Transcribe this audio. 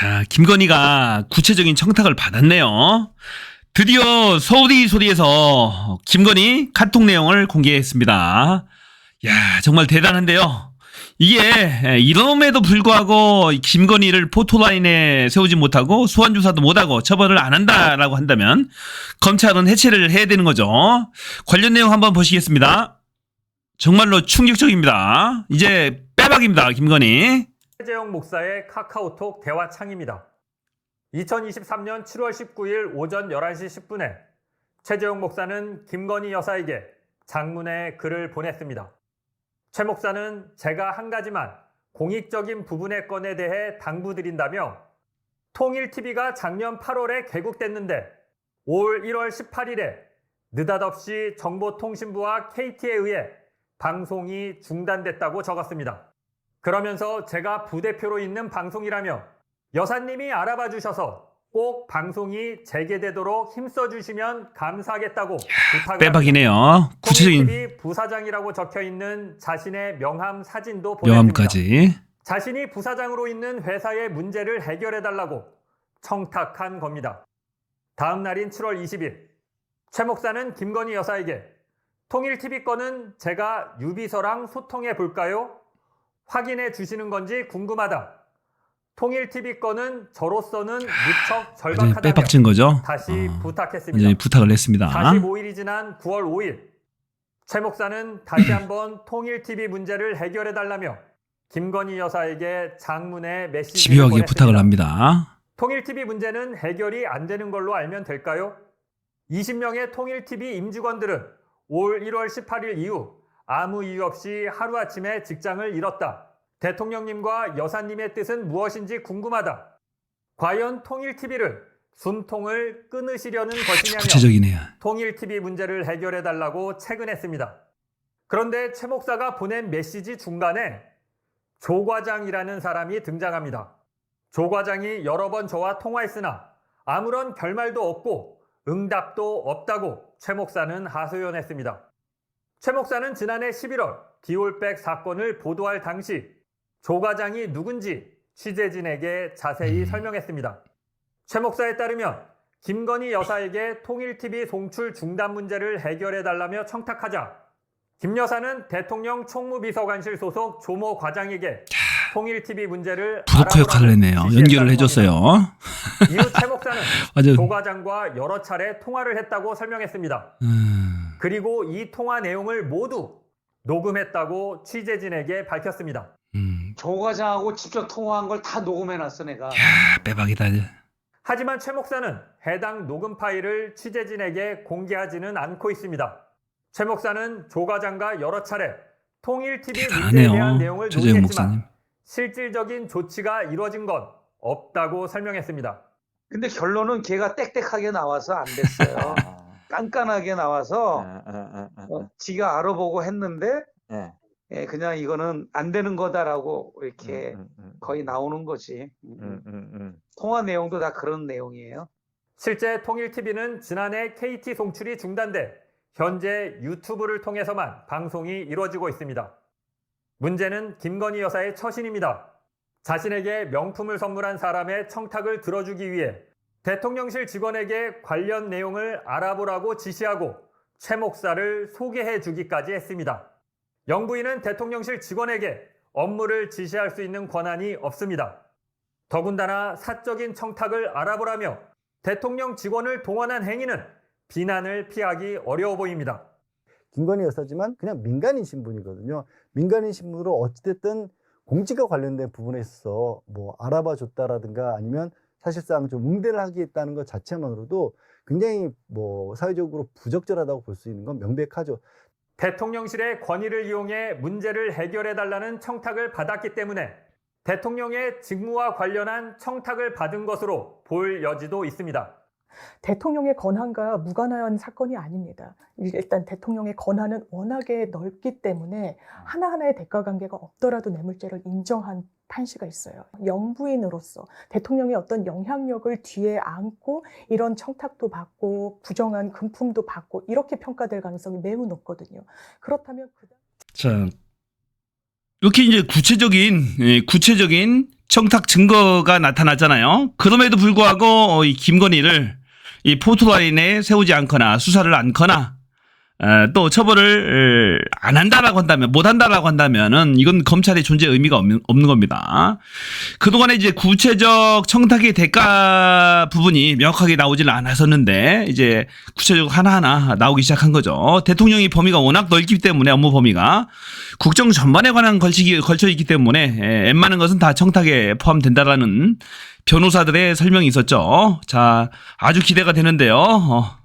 자, 김건희가 구체적인 청탁을 받았네요. 드디어 서울이 소리에서 김건희 카톡 내용을 공개했습니다. 야, 정말 대단한데요. 이게 이럼에도 불구하고 김건희를 포토라인에 세우지 못하고 소환 조사도 못하고 처벌을 안 한다라고 한다면 검찰은 해체를 해야 되는 거죠. 관련 내용 한번 보시겠습니다. 정말로 충격적입니다. 이제 빼박입니다, 김건희. 최재형 목사의 카카오톡 대화창입니다. 2023년 7월 19일 오전 11시 10분에 최재형 목사는 김건희 여사에게 장문의 글을 보냈습니다. 최 목사는 제가 한 가지만 공익적인 부분의 건에 대해 당부드린다며 통일TV가 작년 8월에 개국됐는데 올 1월 18일에 느닷없이 정보통신부와 KT에 의해 방송이 중단됐다고 적었습니다. 그러면서 제가 부대표로 있는 방송이라며 여사님이 알아봐 주셔서 꼭 방송이 재개되도록 힘써 주시면 감사하겠다고 부탁을 빼박이네요. 구체적인 TV 부사장이라고 적혀 있는 자신의 명함 사진도 보냈습니다. 명함까지. 자신이 부사장으로 있는 회사의 문제를 해결해 달라고 청탁한 겁니다. 다음 날인 7월 20일 최 목사는 김건희 여사에게 통일TV 건은 제가 유비서랑 소통해 볼까요? 확인해 주시는 건지 궁금하다. 통일TV 건은 저로서는 무척 완전히 절박하다며 빼박진 거죠. 다시 어, 부탁했습니다. 부탁을 했습니다. 45일이 지난 9월 5일 최 목사는 다시 한번 통일TV 문제를 해결해 달라며 김건희 여사에게 장문의 메시지를 집요하게. 부탁을 합니다. 통일TV 문제는 해결이 안 되는 걸로 알면 될까요? 20명의 통일TV 임직원들은 올 1월 18일 이후 아무 이유 없이 하루아침에 직장을 잃었다. 대통령님과 여사님의 뜻은 무엇인지 궁금하다. 과연 통일TV를 숨통을 끊으시려는 것이냐며 구체적이네요. 통일TV 문제를 해결해 달라고 체근했습니다. 그런데 최 목사가 보낸 메시지 중간에 조 과장이라는 사람이 등장합니다. 조 과장이 여러 번 저와 통화했으나 아무런 결말도 없고 응답도 없다고 최 목사는 하소연했습니다. 최 목사는 지난해 11월 디올백 사건을 보도할 당시 조 과장이 누군지 취재진에게 자세히 음. 설명했습니다. 최 목사에 따르면 김건희 여사에게 통일TV 송출 중단 문제를 해결해 달라며 청탁하자 김 여사는 대통령 총무비서관실 소속 조모 과장에게 통일TV 문제를 브로커 역할을 했네요. 연결을. 해줬어요. 이후 최 목사는 조 과장과 여러 차례 통화를 했다고 설명했습니다. 음, 그리고 이 통화 내용을 모두 녹음했다고 취재진에게 밝혔습니다. 음, 조 과장하고 직접 통화한 걸 다 녹음해놨어 내가. 야, 빼박이다. 하지만 최 목사는 해당 녹음 파일을 취재진에게 공개하지는 않고 있습니다. 최 목사는 조 과장과 여러 차례 통일TV 문제에 대한. 내용을 논의했지만 목사님. 실질적인 조치가 이루어진 건 없다고 설명했습니다. 근데 결론은 걔가 땡땡하게 나와서 안 됐어요. 깐깐하게 나와서 어, 지가 알아보고 했는데 예, 그냥 이거는 안 되는 거다라고 이렇게 거의 나오는 거지. 음. 통화 내용도 다 그런 내용이에요. 실제 통일TV는 지난해 KT 송출이 중단돼 현재 유튜브를 통해서만 방송이 이루어지고 있습니다. 문제는 김건희 여사의 처신입니다. 자신에게 명품을 선물한 사람의 청탁을 들어주기 위해 대통령실 직원에게 관련 내용을 알아보라고 지시하고 최 목사를 소개해 주기까지 했습니다. 영부인은 대통령실 직원에게 업무를 지시할 수 있는 권한이 없습니다. 더군다나 사적인 청탁을 알아보라며 대통령 직원을 동원한 행위는 비난을 피하기 어려워 보입니다. 김건희 여사지만 그냥 민간인 신분이거든요. 민간인 신분으로 어찌됐든 공직과 관련된 부분에 있어서 뭐 알아봐 줬다라든가 아니면 사실상 좀 응대를 하겠다는 것 자체만으로도 굉장히 뭐 사회적으로 부적절하다고 볼 수 있는 건 명백하죠. 대통령실의 권위를 이용해 문제를 해결해 달라는 청탁을 받았기 때문에 대통령의 직무와 관련한 청탁을 받은 것으로 볼 여지도 있습니다. 대통령의 권한과 무관한 사건이 아닙니다. 일단 대통령의 권한은 워낙에 넓기 때문에 하나하나의 대가 관계가 없더라도 뇌물죄를 인정한 판시가 있어요. 영부인으로서 대통령의 어떤 영향력을 뒤에 안고 이런 청탁도 받고 부정한 금품도 받고 이렇게 평가될 가능성이 매우 높거든요. 그렇다면 그 자, 이렇게 이제 구체적인 예, 구체적인 청탁 증거가 나타났잖아요. 그럼에도 불구하고 어, 이 김건희를 이 포토라인에 세우지 않거나 수사를 않거나 어, 또 처벌을 어, 안 한다라고 한다면 못 한다라고 한다면은 이건 검찰의 존재 의미가 없는, 없는 겁니다. 그동안에 이제 구체적 청탁의 대가 부분이 명확하게 나오질 않았었는데 이제 구체적으로 하나하나 나오기 시작한 거죠. 대통령이 범위가 워낙 넓기 때문에 업무 범위가 국정 전반에 관한 걸치기 걸쳐 있기 때문에 에, 웬만한 것은 다 청탁에 포함된다라는 변호사들의 설명이 있었죠. 자, 아주 기대가 되는데요. 어,